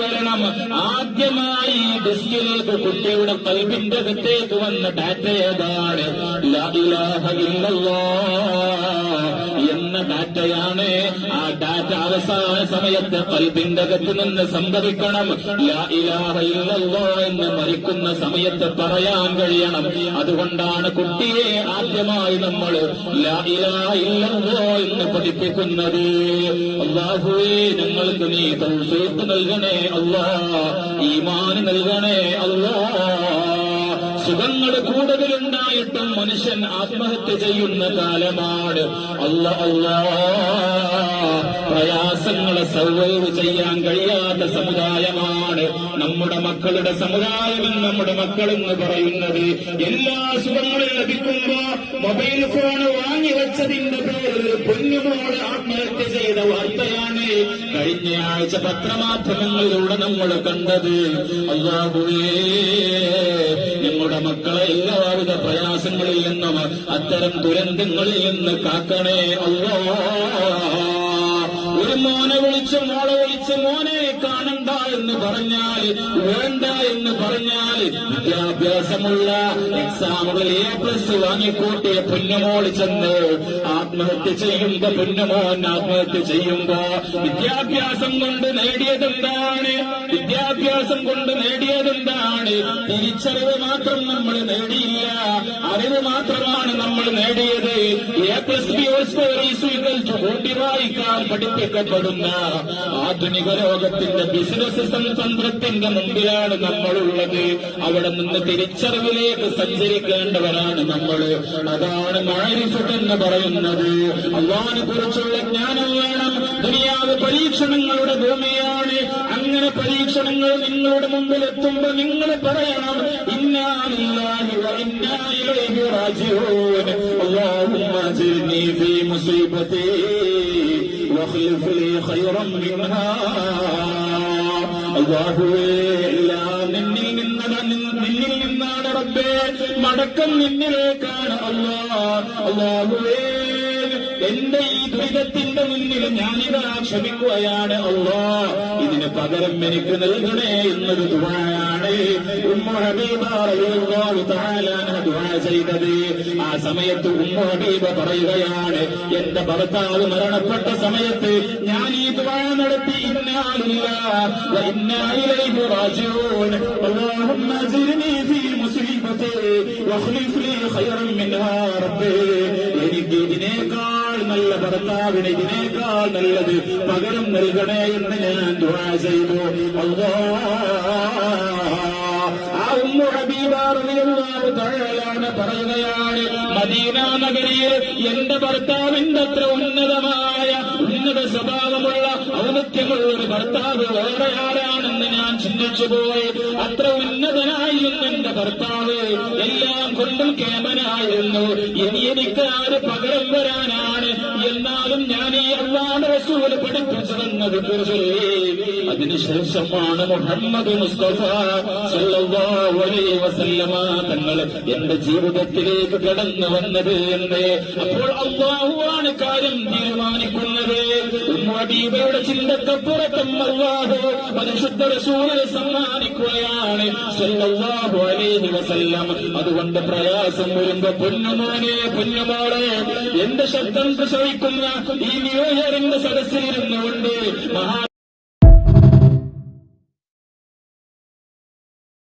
വരണം ആദ്യമായി ഡിസ്കിലേക്ക് കുട്ടിയുടെ കൽബിന്റെ അകത്തേക്ക് വന്ന ഡാറ്റ ഏതാണ് ലാ ഇലാഹ ഇല്ലല്ലാഹ് ഡാറ്റയാണ്. ആ ഡാറ്റ അവസാന സമയത്ത് പൽബിന്റെ അകത്ത് നിന്ന് സംഭവിക്കണം. എന്ന് മരിക്കുന്ന സമയത്ത് പറയാൻ കഴിയണം. അതുകൊണ്ടാണ് കുട്ടിയെ ആദ്യമായി നമ്മൾ എന്ന് പഠിപ്പിക്കുന്നത്. അള്ളാഹുവേ ഞങ്ങൾക്ക് നീ തൗഫീഖ് നൽകണേ അല്ലാ ഈമാൻ നൽകണേ അല്ലാ സുഖങ്ങൾ കൂടുതലുണ്ടായിട്ടും മനുഷ്യൻ ആത്മഹത്യ ചെയ്യുന്ന കാലമാണ്. അല്ല അല്ലാ. പ്രയാസങ്ങളെ സർവൈവ് ചെയ്യാൻ കഴിയാത്ത സമുദായമാണ് നമ്മുടെ മക്കളുടെ സമുദായം നമ്മുടെ മക്കളെന്ന് പറയുന്നത്. എല്ലാ സുഖങ്ങളും ലഭിക്കുമ്പോ മൊബൈൽ ഫോൺ വാങ്ങി വെച്ചതിന്റെ പേരിൽ പൊന്നുമോട് ആത്മഹത്യ ചെയ്ത വാർത്തയാണ് കഴിഞ്ഞ ആഴ്ച പത്രമാധ്യമങ്ങളിലൂടെ നമ്മൾ കണ്ടത്. അള്ളാഹുവേ നമ്മുടെ മക്കളെ എല്ലാവിധ പ്രയാസങ്ങളിൽ നിന്നും അത്തരം ദുരന്തങ്ങളിൽ നിന്ന് കാക്കണേ അല്ലോ ഒരു മോനെ വിളിച്ച് മോളെ വിളിച്ച് മോനെ കാണണ്ട എന്ന് പറഞ്ഞാൽ വേണ്ട എന്ന് പറഞ്ഞാൽ വിദ്യാഭ്യാസമുള്ള എക്സാമുകൾ എ പ്ലസ് വാങ്ങിക്കൂട്ടിയ പുന്നമോൾ ചെന്ന് ആത്മഹത്യ ചെയ്യുമ്പോ പുന്നമോൻ ആത്മഹത്യ ചെയ്യുമ്പോ വിദ്യാഭ്യാസം കൊണ്ട് നേടിയതെന്താണ്? വിദ്യാഭ്യാസം കൊണ്ട് നേടിയതെന്താണ്? തിരിച്ചറിവ് മാത്രം നമ്മൾ നേടിയില്ല. അറിവ് മാത്രമാണ് നമ്മൾ നേടിയത്. എ പ്ലസ് ബി കൂട്ടിവായിക്കാൻ കൂട്ടി വായിക്കാൻ പഠിപ്പിക്കപ്പെടുന്ന ആധുനിക ലോകത്തിന്റെ ബിസിനസ് തന്ത്രത്തിന്റെ മുമ്പിലാണ് നമ്മളുള്ളത്. അവിടെ നിന്ന് തിരിച്ചറിവിലേക്ക് സഞ്ചരിക്കേണ്ടവരാണ് നമ്മൾ. അതാണ് മാരിഫത്ത് എന്ന് പറയുന്നത്. അള്ളാഹിനെ കുറിച്ചുള്ള ജ്ഞാനം ദുനിയാവ് പരീക്ഷണങ്ങളുടെ ഭൂമിയാണ് അങ്ങനെ പരീക്ഷണങ്ങൾ നിങ്ങളുടെ മുമ്പിൽ എത്തുമ്പോ നിങ്ങൾ പറയണം മുസീബത്തെ നിന്നിൽ നിന്നാണ് നിന്നിൽ നിന്നാണ് റബ്ബേ. മടക്കം നിന്നിലേക്കാണ് അള്ളാഹുവേ എന്റെ ഈ ദ്വൈതത്തിന്റെ മുന്നിൽ ഞാനിതാ ക്ഷമിക്കുകയാണ്. അല്ലോ ഇതിന് പകരം എനിക്ക് നൽകണേ എന്നൊരു ദുബായാണ് ഉമ്മ ചെയ്തത്. ആ സമയത്ത് ഉമ്മ ഹബീബ പറയുകയാണ് എന്റെ ഭർത്താവ് മരണപ്പെട്ട സമയത്ത് ഞാൻ ഈ ദുബാ നടത്തി ഇന്നാലില്ല എനിക്ക് ഇതിനേക്കാൾ നല്ല ഭർത്താവിന് ഇതിനേക്കാൾ നല്ലത് പകരം നൽകണേ എന്ന് ഞാൻ ദുആ ചെയ്തു. തആല പറയുകയാണ് മദീന നഗരിയിൽ എന്റെ ഭർത്താവിന്റെ അത്ര ഉന്നതമായ ഉന്നത സ്വഭാവമുള്ള ഔന്നത്യമുള്ള ഒരു ഭർത്താവ് വേറെ ഞാൻ ചിന്തിച്ചു പോയി. അത്ര ഉന്നതനായിരുന്നു എന്റെ ഭർത്താവ്. എല്ലാം കൊണ്ടും കേമനായിരുന്നു. ഇനി എനിക്ക് ആര് പകരം വരാനാണ് ഈ അള്ളാഹ് റസൂൽ പഠിപ്പിച്ചതെന്നത് അതിനുശേഷമാണ് മുഹമ്മദ് മുസ്തഫ സല്ലല്ലാഹു അലൈഹി വസല്ലമ തങ്ങൾ എന്റെ ജീവിതത്തിലേക്ക് കടന്നു വന്നത് എന്ന്. അപ്പോൾ അള്ളാഹുവാണ് കാര്യം തീരുമാനിക്കുന്നത്. ഉമ്മീബയുടെ ചിന്തക്കപ്പുറത്തും അള്ളാഹു പരിശുദ്ധ റസൂലിനെ സമ്മാനിക്കുകയാണ്. സല്ലല്ലാഹു അലൈഹി വസല്ലം. അതുകൊണ്ട് പ്രയാസം വരുമ്പോ പൊന്നുമോനെ പൊന്നുമോളെ എന്റെ ശബ്ദം പ്രസവിക്കുന്ന ഈ ന്യൂ ഇയറിന്റെ സദസ്സിലിരുന്നുകൊണ്ട് മഹാ